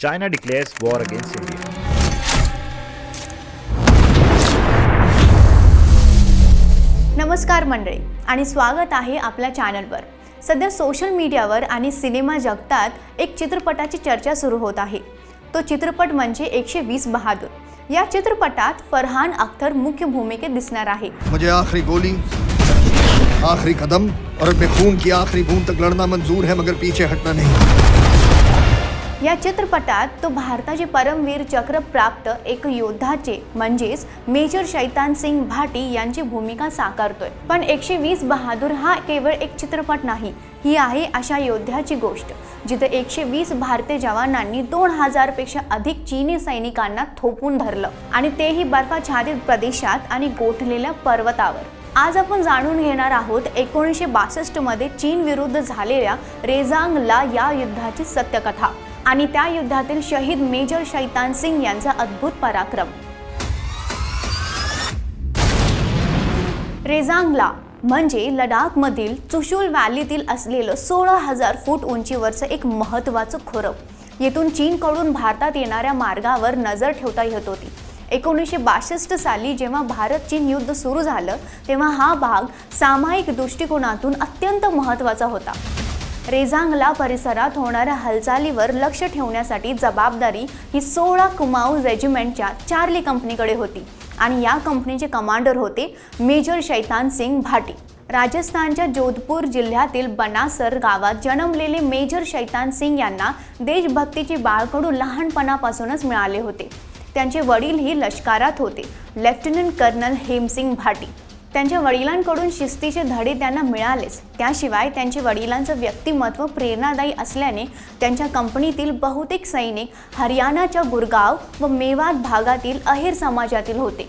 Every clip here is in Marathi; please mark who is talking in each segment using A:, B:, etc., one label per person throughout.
A: China declares war against India.
B: नमस्कार मंडळी आणि स्वागत आहे आपल्या चॅनलवर सध्या सोशल मीडियावर आणि सिनेमा जगतात एक चित्रपटाची चर्चा सुरू होत आहे. तो चित्रपट म्हणजे एकशे वीस बहादूर. या चित्रपटात फरहान अख्तर मुख्य भूमिकेत दिसणार आहे.
C: मुझे आखिरी गोली आखिरी कदम और अपने खून की आखिरी बूंद तक लड़ना मंजूर है मगर पीछे हटना नहीं।
B: या चित्रपटात तो भारताचे परमवीर चक्र प्राप्त एक योद्धाचे म्हणजेच मेजर शैतान सिंग भाटी यांची भूमिका साकारतोय. पण एकशे वीस बहादूर हा केवळ एक चित्रपट नाही ही आहे अशा योद्ध्याची गोष्ट जिथे एकशे वीस भारतीय जवानांनी दोन हजारपेक्षा अधिक चीनी सैनिकांना थोपून धरलं आणि तेही बर्फाच्छादित प्रदेशात आणि गोठलेल्या पर्वतावर. आज आपण जाणून घेणार आहोत एकोणीसशे बासष्टमध्ये चीन विरुद्ध झालेल्या रेझांगला या युद्धाची सत्यकथा. आणि त्या युद्धातील शहीद मेजर शैतान सिंग यांचा अद्भुत पराक्रम. रेजांगला म्हणजे लडाखमधील चुशूल व्हॅलीतील असलेलं सोळा हजार फूट उंचीवरचं एक महत्त्वाचं खोरं. येथून चीनकडून भारतात येणाऱ्या मार्गावर नजर ठेवता येत होती. एकोणीसशे बासष्ट साली जेव्हा भारत चीन युद्ध सुरू झालं तेव्हा हा भाग सामायिक दृष्टिकोनातून अत्यंत महत्त्वाचा होता. रेझांगला परिसरात होणाऱ्या हालचालीवर लक्ष ठेवण्यासाठी जबाबदारी ही सोळा कुमाऊ रेजिमेंटच्या चार्ली कंपनीकडे होती. आणि या कंपनीचे कमांडर होते मेजर शैतान सिंग भाटी. राजस्थानच्या जोधपूर जिल्ह्यातील बनासर गावात जन्मलेले मेजर शैतान सिंग यांना देशभक्तीची बाळकडू लहानपणापासूनच मिळाले होते. त्यांचे वडीलही लष्करात होते. Lieutenant colonel Hemsingh Bhati. त्यांच्या वडिलांकडून शिस्तीचे धडे त्यांना मिळालेच. त्याशिवाय त्यांचे वडिलांचं व्यक्तिमत्व प्रेरणादायी असल्याने त्यांच्या कंपनीतील बहुतेक सैनिक हरियाणाच्या गुरगाव व मेवात भागातील अहिर समाजातील होते.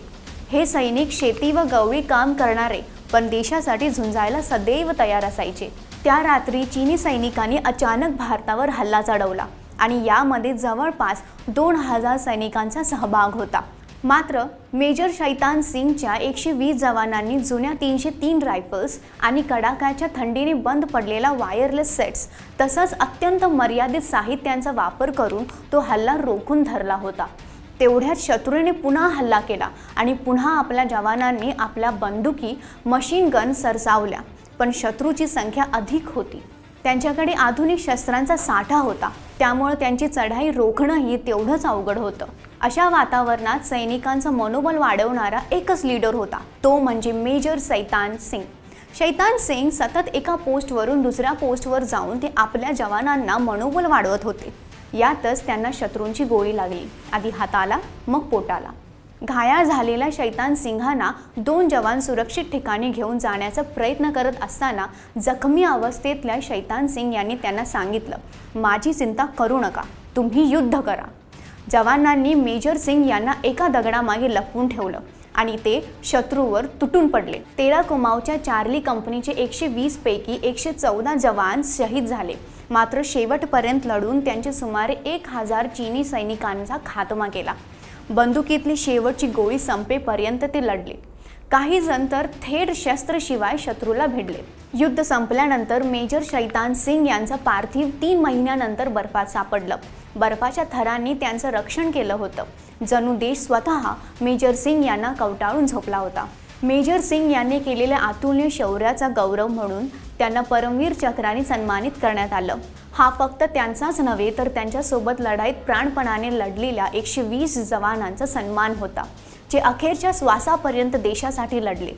B: हे सैनिक शेती व गवळी काम करणारे पण देशासाठी झुंजायला सदैव तयार असायचे. त्या रात्री चीनी सैनिकांनी अचानक भारतावर हल्ला चढवला आणि यामध्ये जवळपास दोन हजार सैनिकांचा सहभाग होता. मात्र मेजर शैतान सिंगच्या एकशे वीस जवानांनी जुन्या तीनशे तीन रायफल्स आणि कडाक्याच्या थंडीने बंद पडलेला वायरलेस सेट्स तसंच अत्यंत मर्यादित साहित्यांचा वापर करून तो हल्ला रोखून धरला होता. तेवढ्यात शत्रूने पुन्हा हल्ला केला आणि पुन्हा आपल्या जवानांनी आपल्या बंदुकी मशीन गन सरसावल्या पण शत्रूची संख्या अधिक होती. त्यांच्याकडे आधुनिक शस्त्रांचा साठा होता. त्यामुळे त्यांची चढाई रोखणंही तेवढंच अवघड होतं. अशा वातावरणात सैनिकांचं मनोबल वाढवणारा एकच लीडर होता. तो म्हणजे मेजर सैतान सिंग. शैतान सिंग सतत एका पोस्टवरून दुसऱ्या पोस्टवर जाऊन ते आपल्या जवानांना मनोबल वाढवत होते. यातच त्यांना शत्रूंची गोळी लागली. आधी हाताला मग पोटाला. घायाळ झालेल्या शैतान सिंहांना दोन जवान सुरक्षित ठिकाणी घेऊन जाण्याचा प्रयत्न करत असताना जखमी अवस्थेतल्या शैतान सिंग यांनी त्यांना सांगितलं माझी चिंता करू नका तुम्ही युद्ध करा. जवानांनी मेजर सिंग यांना एका दगडामागे लपवून ठेवलं आणि ते शत्रूवर तुटून पडले. तेरा कुमावच्या चार्ली कंपनीचे एकशे वीस पैकी एकशे चौदा जवान शहीद झाले. मात्र शेवटपर्यंत लढून त्यांचे सुमारे एक हजार चीनी सैनिकांचा खात्मा केला. बंदुकीतली शेवटची गोळी संपेपर्यंत ते लढले. काही जण तर थेट शस्त्रशिवाय शत्रूला भिडले. युद्ध संपल्यानंतर मेजर शैतान सिंग यांचं पार्थिव तीन महिन्यानंतर बर्फात सापडलं. बर्फाच्या थरांनी त्यांचं रक्षण केलं होतं. जणू देश स्वतः मेजर सिंग यांना कवटाळून झोपला होता. मेजर सिंग यांनी केलेल्या अतुलनीय शौर्याचा गौरव म्हणून त्यांना परमवीर चक्राने सन्मानित करण्यात आलं. हा फक्त त्यांचाच नव्हे तर त्यांच्यासोबत लढाईत प्राणपणाने लढलेल्या एकशे वीस जवानांचा सन्मान होता जे अखेरच्या श्वासापर्यंत देशासाठी लढले.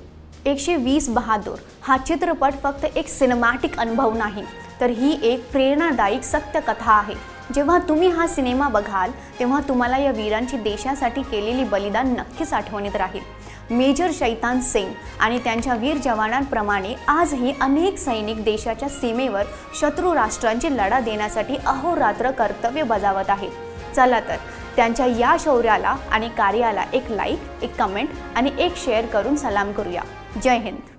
B: एकशे वीस बहादूर हा चित्रपट फक्त एक सिनेमॅटिक अनुभव नाही तर ही एक प्रेरणादायक सत्य कथा आहे. जेव्हा तुम्ही हा सिनेमा बघाल तेव्हा तुम्हाला या वीरांची देशासाठी केलेली बलिदान नक्कीच आठवणीत राहील. मेजर शैतान सिंग आणि त्यांच्या वीर जवानांप्रमाणे आजही अनेक सैनिक देशाच्या सीमेवर शत्रू राष्ट्रांची लढा देण्यासाठी अहोरात्र कर्तव्य बजावत आहेत. चला तर त्यांच्या या शौर्याला आणि कार्याला एक लाईक एक कमेंट आणि एक शेअर करून सलाम करूया. जय हिंद.